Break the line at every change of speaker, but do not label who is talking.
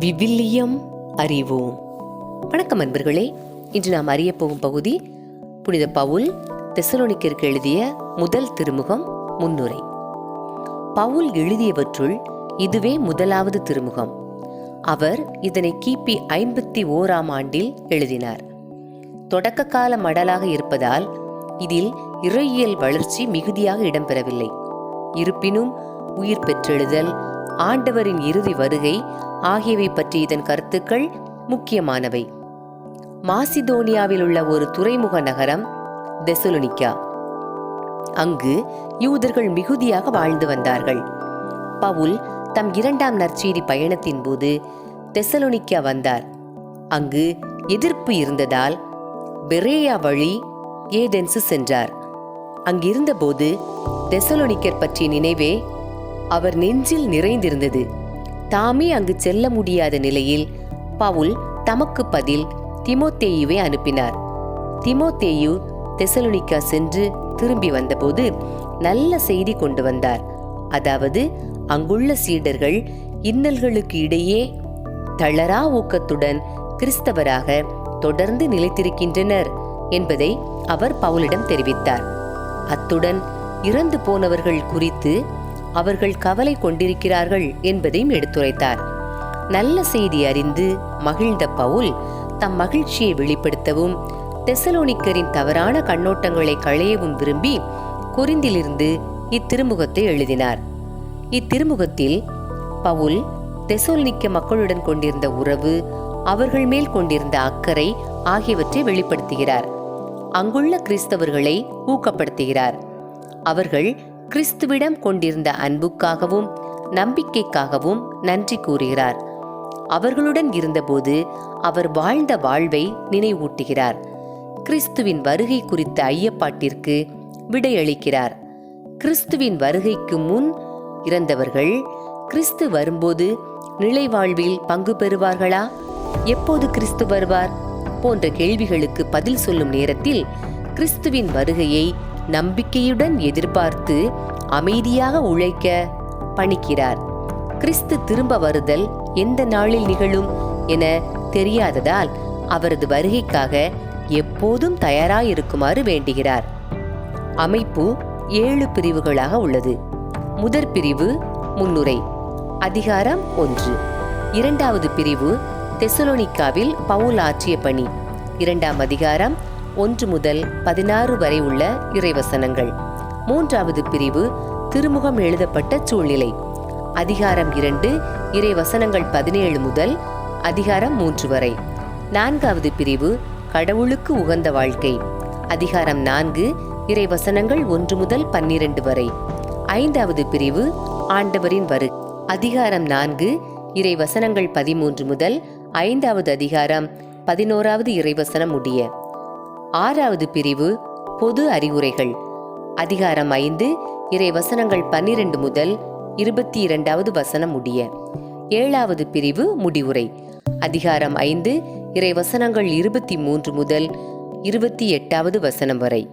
விவிலியம் அறிவோம். வணக்கம் அன்பர்களே இன்று நாம் அறிய போகும் பகுதி புனித பவுல் தெசலோனிக்கிற்கு எழுதிய முதல் திருமுகம் முன்னுரை. பவுல் எழுதியவற்றுள் இதுவே முதலாவது திருமுகம். அவர் இதனை கிபி ஐம்பத்தி ஓராம் ஆண்டில் எழுதினார். தொடக்க கால மடலாக இருப்பதால் இதில் இறையியல் வளர்ச்சி மிகுதியாக இடம்பெறவில்லை. இருப்பினும் உயிர் பெற்றெழுதல் ஆண்டவரின் இறுதி வருகை ஆகியவை பற்றி இதன் கருத்துக்கள் முக்கியமானவை. மாசிதோனியாவில் உள்ள ஒரு துறைமுக நகரம் தெசலுனிக்கா. அங்கு யூதர்கள் மிகுதியாக வாழ்ந்து வந்தார்கள். பவுல் தம் இரண்டாம் நற்செய்தி பயணத்தின் போது தெசலுனிக்கா வந்தார். அங்கு எதிர்ப்பு இருந்ததால் பெரேயா வழி ஏதென்சு சென்றார். அங்கிருந்தபோது தெசலோனிக்கர் பற்றிய நினைவே அவர் நெஞ்சில் நிறைந்திருந்தது. தாமே அங்கு செல்ல முடியாத நிலையில் பவுல் தமக்கு பதில் திமோத்தேயுவை அனுப்பினார். திமோத்தேயு தெசலுனிக்கா சென்று திரும்பி வந்தபோது நல்ல செய்தி கொண்டு வந்தார். அதாவது அங்குள்ள சீடர்கள் இன்னல்களுக்கு இடையே தளரா ஊக்கத்துடன் கிறிஸ்தவராக தொடர்ந்து நிலைத்திருக்கின்றனர் என்பதை அவர் பவுலிடம் தெரிவித்தார். அத்துடன் இறந்து போனவர்கள் குறித்து அவர்கள் கவலை கொண்டிருக்கிறார்கள் என்பதையும் எடுத்துரைத்தார். நல்ல செய்தி அறிந்து மகிழ்ந்த பவுல் தம் மகிழ்ச்சியை வெளிப்படுத்தவும் தெசலோனிக்கரின் தவறான கண்ணோட்டங்களை களையவும் விரும்பி குறிந்திலிருந்து இத்திருமுகத்தை எழுதினார். இத்திருமுகத்தில் பவுல் தெசோல்னிக்க மக்களுடன் கொண்டிருந்த உறவு அவர்கள் மேல் கொண்டிருந்த அக்கறை ஆகியவற்றை வெளிப்படுத்துகிறார். அங்குள்ள கிறிஸ்தவர்களை ஊக்கப்படுத்துகிறார். அவர்கள் கிறிஸ்துவிடம் கொண்டிருந்த அன்புக்காகவும் நம்பிக்கைக்காகவும் நன்றி கூறுகிறார். அவர்களுடன் இருந்தபோது அவர் வாழ்ந்த வாழ்வை நினைவூட்டுகிறார். கிறிஸ்துவின் வருகை குறித்த ஐயப்பாட்டிற்கு விடையளிக்கிறார். கிறிஸ்துவின் வருகைக்கு முன் இறந்தவர்கள் கிறிஸ்து வரும்போது நிலை வாழ்வில் பங்கு பெறுவார்களா? எப்போது கிறிஸ்து வருவார்? போன்ற கேள்விகளுக்கு பதில் சொல்லும் நேரத்தில் கிறிஸ்துவின் வருகையை நம்பிக்கையுடன் எதிர்பார்த்து அமைதியாக உழைக்க பணிக்கிறார். கிறிஸ்து திரும்ப வருதல் எந்த நாளில் நிகழும் என தெரியாததால் அவரது வருகைக்காக எப்போதும் தயாராயிருக்குமாறு வேண்டுகிறார். அமைப்பு ஏழு பிரிவுகளாக உள்ளது. முதற் பிரிவு முன்னுரை அதிகாரம் ஒன்று. இரண்டாவது பிரிவு தெசலோனிக்காவில் பவுல் ஆற்றிய பணி. இரண்டாம் அதிகாரம் ஒன்று முதல் பதினாறு வரை உள்ள இறைவசனங்கள். மூன்றாவது பிரிவு திருமுகம் எழுதப்பட்ட சூழ்நிலை. அதிகாரம் இரண்டு இறைவசனங்கள் பதினேழு முதல் அதிகாரம் மூன்று வரை. நான்காவது பிரிவு கடவுளுக்கு உகந்த வாழ்க்கை. அதிகாரம் நான்கு இறைவசனங்கள் ஒன்று முதல் பன்னிரண்டு வரை. ஐந்தாவது பிரிவு ஆண்டவரின் வரு. அதிகாரம் நான்கு இறைவசனங்கள் பதிமூன்று முதல் ஐந்தாவது அதிகாரம் பதினோராவது இறைவசனம் முடிய. ஆறாவது பிரிவு பொது அறிவுரைகள். அதிகாரம் ஐந்து இறை வசனங்கள் பன்னிரண்டு முதல் இருபத்தி இரண்டாவது வசனம் முடிய. ஏழாவது பிரிவு முடிவுரை. அதிகாரம் ஐந்து இறை வசனங்கள் இருபத்தி மூன்று முதல் இருபத்தி எட்டாவது வசனம் வரை.